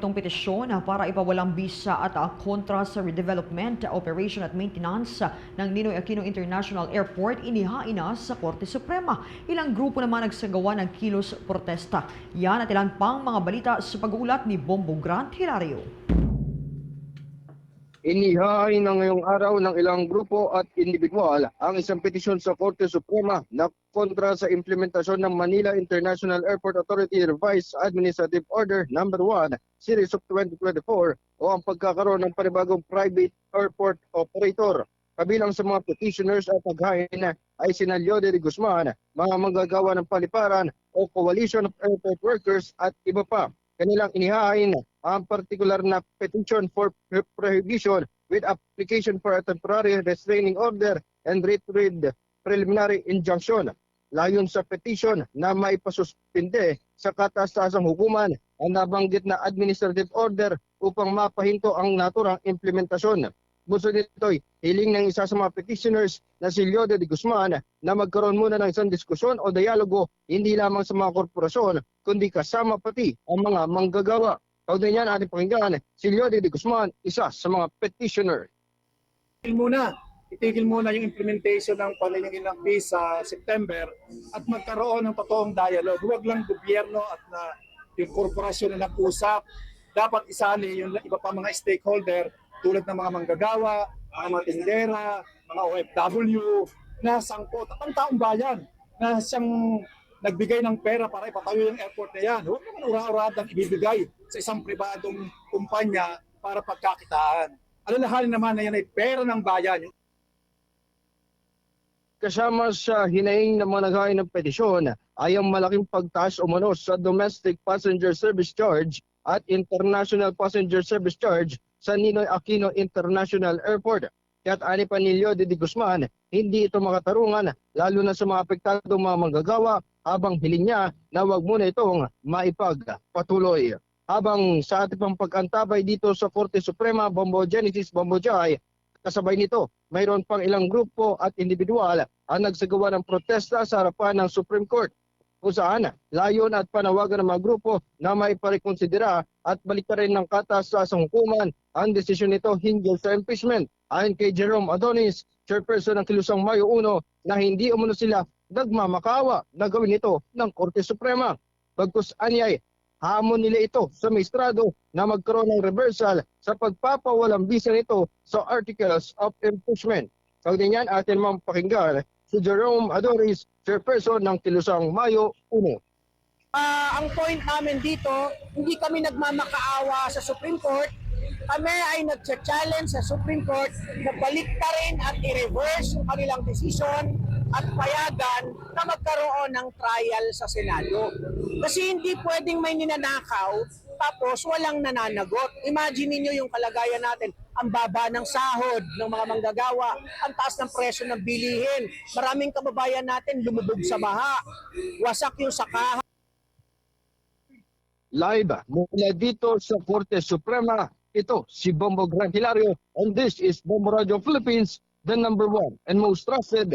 Itong petisyon para ipawalang bisa at ah, kontra sa redevelopment, operation at maintenance ah, ng Ninoy Aquino International Airport inihain na sa Korte Suprema. Ilang grupo naman nagsagawa ng kilos protesta. Yan at ilan pang mga balita sa pag-uulat ni Bombo Grant Hilario. Inihain na ngayong araw ng ilang grupo at individual ang isang petisyon sa Korte Suprema na kontra sa implementasyon ng Manila International Airport Authority Revised Administrative Order No. 1 Series of 2024 o ang pagkakaroon ng panibagong private airport operator. Kabilang sa mga petitioners at paghain ay sina Leode de Guzman, mga manggagawa ng paliparan o Coalition of Airport Workers at iba pa kanilang inihain ang particular na petition for pro- prohibition with application for a temporary restraining order and retrieved preliminary injunction. Layon sa petition na maipasuspinde sa katastasang hukuman ang nabanggit na administrative order upang mapahinto ang naturang implementasyon. Gusto nito'y hiling ng isa sa mga petitioners na si Leode de Guzman na magkaroon muna ng isang diskusyon o dialogo hindi lamang sa mga korporasyon kundi kasama pati ang mga manggagawa. Kaugnay niyan ating pakinggan si Leode de Guzman, isa sa mga petitioner. itigil muna. Itigil muna yung implementation ng paningin ng fees sa September at magkaroon ng totoong dialogue. Huwag lang gobyerno at na yung korporasyon na nag-usap. Dapat isali yung iba pa mga stakeholder tulad ng mga manggagawa, mga matindera, mga OFW na sangkot at ang taong bayan na siyang nagbigay ng pera para ipatayo yung airport na yan. Huwag naman ura-uradang ibibigay sa isang pribadong kumpanya para pagkakitaan. Alalahanin naman na yan ay pera ng bayan. Kasama sa hinaing ng mga naghain ng petisyon ay ang malaking pagtaas umano sa domestic passenger service charge at international passenger service charge sa Ninoy Aquino International Airport. Kaya't ani pa ni Leode de Guzman, hindi ito makatarungan lalo na sa mga apektadong mga manggagawa habang hiling niya na wag muna itong maipagpatuloy. Habang sa ating pang pag-antabay dito sa Korte Suprema, Bombo Genesis, Bombo Jai, kasabay nito, mayroon pang ilang grupo at individual ang nagsagawa ng protesta sa harapan ng Supreme Court kung saan layon at panawagan ng mga grupo na maiparekonsidera at baliktarin ng katasasang hukuman ang desisyon nito hinggil sa impeachment. Ayon kay Jerome Adonis, chairperson ng Kilusang Mayo 1, na hindi umano sila nagmamakawa na gawin ito ng Korte Suprema. Bagkus anyay, hamon nila ito sa maestrado na magkaroon ng reversal sa pagpapawalang bisa nito sa Articles of Impeachment. Sa niyan, atin mga pakinggan si Jerome Adonis, chairperson ng Kilusang Mayo 1. Ah, ang point namin dito, hindi kami nagmamakaawa sa Supreme Court. Kami ay nag-challenge sa Supreme Court na baliktarin at i-reverse yung kanilang decision at payagan na magkaroon ng trial sa Senado. Kasi hindi pwedeng may ninanakaw tapos walang nananagot. Imagine niyo yung kalagayan natin. Ang baba ng sahod ng mga manggagawa, ang taas ng presyo ng bilihin. Maraming kababayan natin lumubog sa baha. Wasak yung sakahan. Live mula dito sa Korte Suprema, ito si Bombo Gran Hilario and this is Bombo Radio Philippines, the number one and most trusted